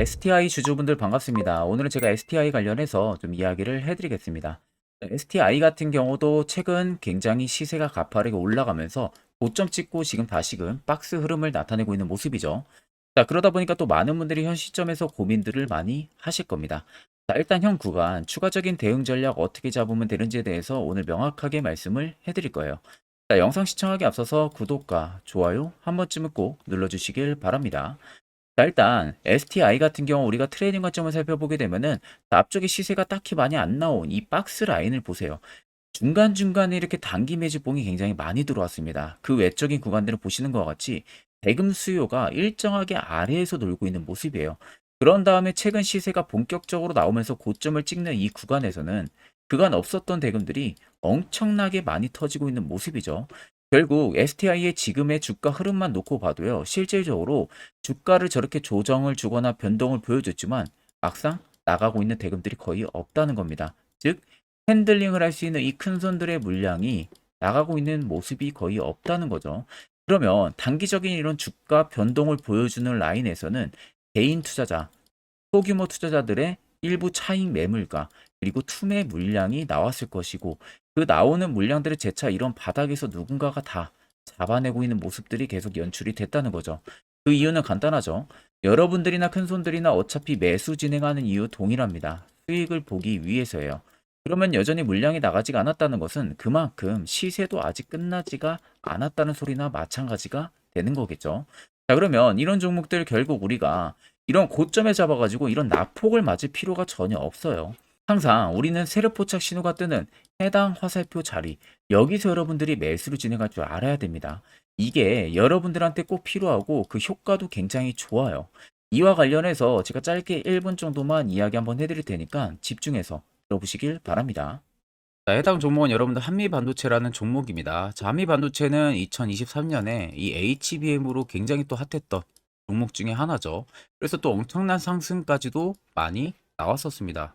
STI 주주분들 반갑습니다. 오늘은 제가 STI 관련해서 좀 이야기를 해드리겠습니다. STI 같은 경우도 최근 굉장히 시세가 가파르게 올라가면서 고점 찍고 지금 다시금 박스 흐름을 나타내고 있는 모습이죠. 자, 그러다 보니까 또 많은 분들이 현 시점에서 고민들을 많이 하실 겁니다. 자, 일단 현 구간 추가적인 대응 전략 어떻게 잡으면 되는지에 대해서 오늘 명확하게 말씀을 해드릴 거예요. 자, 영상 시청하기 앞서서 구독과 좋아요 한 번쯤은 꼭 눌러주시길 바랍니다. 자, 일단 STI 같은 경우 우리가 트레이딩 관점을 살펴보게 되면은 자, 앞쪽에 시세가 딱히 많이 안 나온 이 박스 라인을 보세요. 중간중간에 이렇게 단기 매집봉이 굉장히 많이 들어왔습니다. 그 외적인 구간들을 보시는 것과 같이 대금 수요가 일정하게 아래에서 놀고 있는 모습이에요. 그런 다음에 최근 시세가 본격적으로 나오면서 고점을 찍는 이 구간에서는 그간 없었던 대금들이 엄청나게 많이 터지고 있는 모습이죠. 결국 STI의 지금의 주가 흐름만 놓고 봐도요, 실질적으로 주가를 저렇게 조정을 주거나 변동을 보여줬지만 막상 나가고 있는 대금들이 거의 없다는 겁니다. 즉, 핸들링을 할 수 있는 이 큰 손들의 물량이 나가고 있는 모습이 거의 없다는 거죠. 그러면 단기적인 이런 주가 변동을 보여주는 라인에서는 개인 투자자, 소규모 투자자들의 일부 차익 매물과 그리고 투매 물량이 나왔을 것이고 그 나오는 물량들을 재차 이런 바닥에서 누군가가 다 잡아내고 있는 모습들이 계속 연출이 됐다는 거죠. 그 이유는 간단하죠. 여러분들이나 큰손들이나 어차피 매수 진행하는 이유 동일합니다. 수익을 보기 위해서예요. 그러면 여전히 물량이 나가지가 않았다는 것은 그만큼 시세도 아직 끝나지가 않았다는 소리나 마찬가지가 되는 거겠죠. 자, 그러면 이런 종목들 결국 우리가 이런 고점에 잡아가지고 이런 낙폭을 맞을 필요가 전혀 없어요. 항상 우리는 세력 포착 신호가 뜨는 해당 화살표 자리, 여기서 여러분들이 매수를 진행할 줄 알아야 됩니다. 이게 여러분들한테 꼭 필요하고 그 효과도 굉장히 좋아요. 이와 관련해서 제가 짧게 1분 정도만 이야기 한번 해드릴 테니까 집중해서 들어보시길 바랍니다. 자, 해당 종목은 여러분들 한미 반도체라는 종목입니다. 자, 한미 반도체는 2023년에 이 HBM으로 굉장히 또 핫했던 종목 중에 하나죠. 그래서 또 엄청난 상승까지도 많이 나왔었습니다.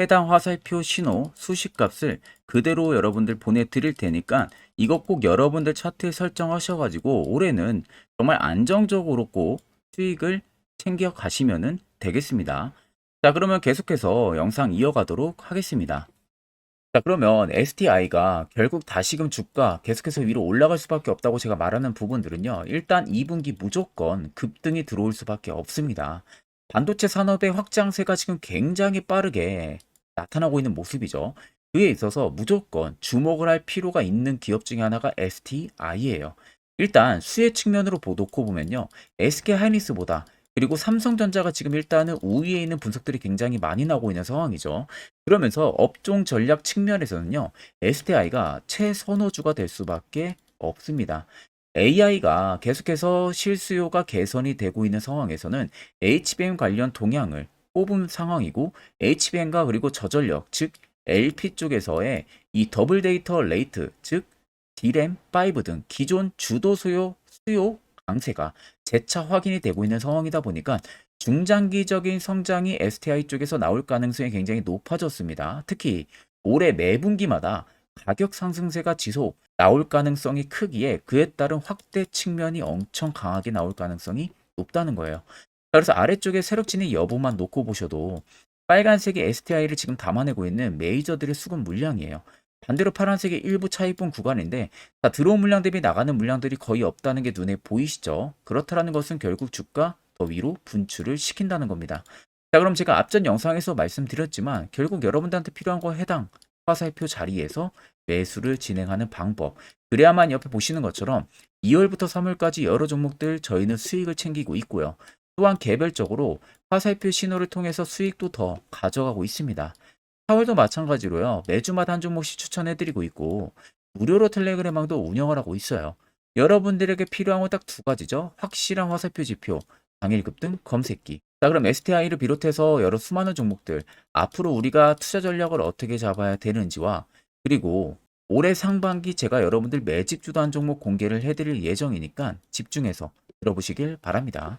해당 화살표 신호 수식 값을 그대로 여러분들 보내드릴 테니까 이것 꼭 여러분들 차트에 설정하셔가지고 올해는 정말 안정적으로 꼭 수익을 챙겨 가시면 되겠습니다. 자, 그러면 계속해서 영상 이어가도록 하겠습니다. 자, 그러면 STI가 결국 다시금 주가 계속해서 위로 올라갈 수밖에 없다고 제가 말하는 부분들은요. 일단 2분기 무조건 급등이 들어올 수밖에 없습니다. 반도체 산업의 확장세가 지금 굉장히 빠르게 나타나고 있는 모습이죠. 그에 있어서 무조건 주목을 할 필요가 있는 기업 중에 하나가 STI예요. 일단 수혜 측면으로 놓고 보면요. SK 하이닉스보다 그리고 삼성전자가 지금 일단은 우위에 있는 분석들이 굉장히 많이 나오고 있는 상황이죠. 그러면서 업종 전략 측면에서는요. STI가 최선호주가 될 수밖에 없습니다. AI가 계속해서 실수요가 개선이 되고 있는 상황에서는 HBM 관련 동향을 뽑은 상황이고 HBM과 그리고 저전력 즉 LP 쪽에서의 이 더블 데이터 레이트 즉 DRAM 5 등 기존 주도 수요 수요 강세가 재차 확인이 되고 있는 상황이다 보니까 중장기적인 성장이 STI 쪽에서 나올 가능성이 굉장히 높아졌습니다. 특히 올해 매분기마다 가격 상승세가 지속 나올 가능성이 크기에 그에 따른 확대 측면이 엄청 강하게 나올 가능성이 높다는 거예요. 그래서 아래쪽에 세력진의 여부만 놓고 보셔도 빨간색이 STI를 지금 담아내고 있는 메이저들의 수급 물량이에요. 반대로 파란색이 일부 차익분 구간인데 자, 들어온 물량 대비 나가는 물량들이 거의 없다는 게 눈에 보이시죠? 그렇다는 것은 결국 주가 더 위로 분출을 시킨다는 겁니다. 자 그럼 제가 앞전 영상에서 말씀드렸지만 결국 여러분들한테 필요한 거 해당 화살표 자리에서 매수를 진행하는 방법 그래야만 옆에 보시는 것처럼 2월부터 3월까지 여러 종목들 저희는 수익을 챙기고 있고요. 또한 개별적으로 화살표 신호를 통해서 수익도 더 가져가고 있습니다. 4월도 마찬가지로요. 매주마다 한 종목씩 추천해드리고 있고 무료로 텔레그램망도 운영을 하고 있어요. 여러분들에게 필요한 건 딱 두 가지죠. 확실한 화살표 지표, 당일 급 등 검색기. 자 그럼 STI를 비롯해서 여러 수많은 종목들 앞으로 우리가 투자 전략을 어떻게 잡아야 되는지와 그리고 올해 상반기 제가 여러분들 매집 주도한 종목 공개를 해드릴 예정이니까 집중해서 들어보시길 바랍니다.